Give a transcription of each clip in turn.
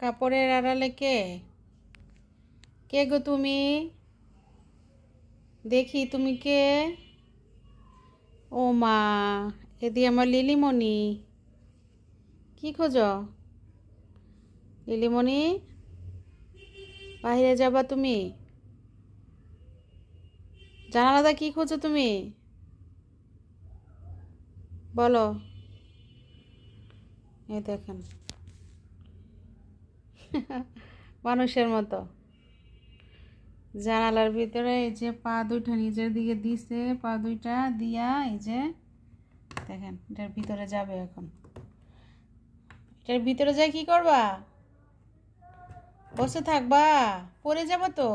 কাপড়ের আড়ালে কে? কে গো তুমি? দেখি তুমি কে? ও মা এদি আমার লিলিমণি। কি খোঁজ? লিলিমণি, বাইরে যাবা তুমি? জানালাদা কি খোঁজো তুমি? বলো। এই দেখেন। মানুষের মতো। জানালার ভিতরে এই যে পা দুইটা নিজের দিকে দিছে, পা দুইটা দিয়া এই যে দেখেন, এটার ভিতরে যাবে এখন। এটার ভিতরে যায় কি করবা? বসে থাকবা? পরে যাব তো।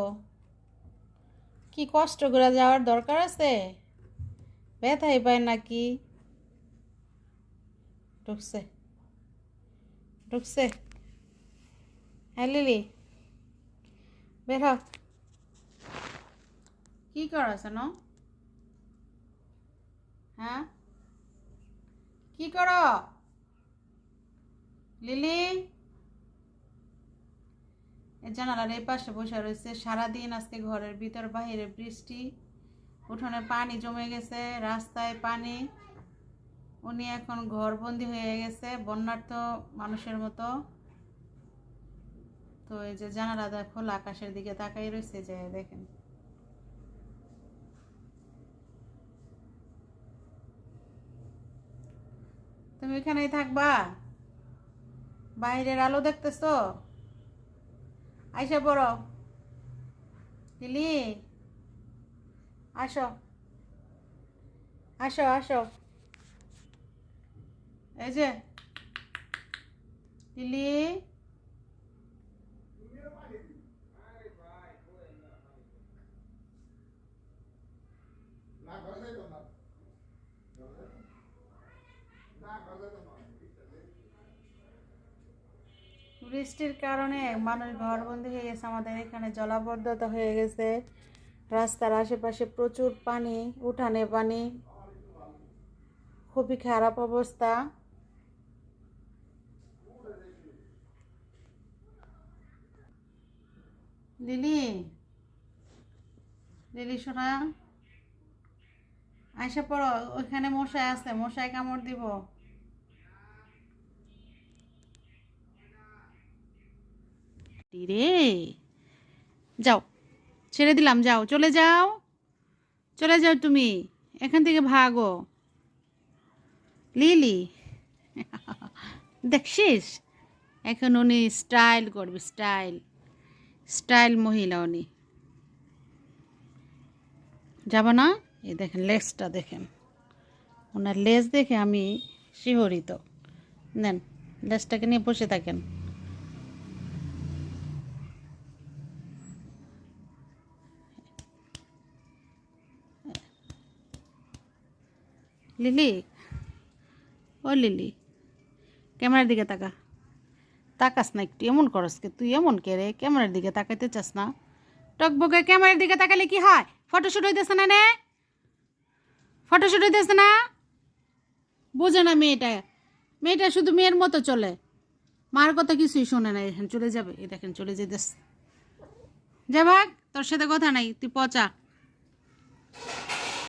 কি কষ্ট করে যাওয়ার দরকার আছে? ব্যথাই পায় নাকি? ঢুকছে। ঢুকছে। হ্যাঁ লিলি। বের হ। কি করছ ন হ্যাঁ? কি কর? লিলি? জানালার এই পাশে বসে রয়েছে। সারাদিন আজকে ঘরের ভিতর বাহিরে বৃষ্টি, উঠোনে পানি জমে গেছে, রাস্তায় পানি। উনি এখন ঘরবন্দি হয়ে গেছে, বন্যার্থ মানুষের মতো। তো এই যে জানালা দেখো, আকাশের দিকে তাকাই রয়েছে, যে দেখেন। তুমি এখানেই থাকবা? বাইরের আলো দেখতেছো? আইসা পড়ো। লিলি, আসো। আসো আসো। এই যে, লিলি। বৃষ্টির কারণে মানুষ ঘর ঘরবন্দি হয়ে গেছে। আমাদের এখানে জলাবদ্ধতা হয়ে গেছে। রাস্তার আশেপাশে প্রচুর পানি, উঠানে পানি। খুবই খারাপ অবস্থা। লিলি লিলি সোনা? আইসা পড়ো ওইখানে মশাই আছে মশাই কামড় দিব। রে। যাও, ছেড়ে দিলাম, যাও, চলে যাও। চলে যাও তুমি, এখান থেকে ভাগো। লিলি, দেখছিস? এখন উনি স্টাইল করবে, স্টাইল। স্টাইল মহিলা উনি। যাব না? এ দেখেন লেজটা দেখেন। ওনার লেজ দেখে আমি শিহরিত। নেন লেজটাকে নিয়ে বসে থাকেন। লিলি? ও লিলি, ক্যামেরার দিকে তাকা। তাকাস না একটু, এমন করস কে? তুই এমন কে রে? ক্যামেরার দিকে তাকাইতে চাস না। টকবকে ক্যামেরার দিকে তাকালে কি হয়? ফটোশ্যুট হইতেছে না নে? ফটোশ্যুট হইতেছে না? বোঝে না মেয়েটা। মেয়েটা শুধু মেয়ের মতো চলে। মার কথা কিছুই শোনে না, এখানে চলে যাবে। এই দেখেন, চলে যেতেস যা ভাগ, তোর সাথে কথা নাই, তুই পচা।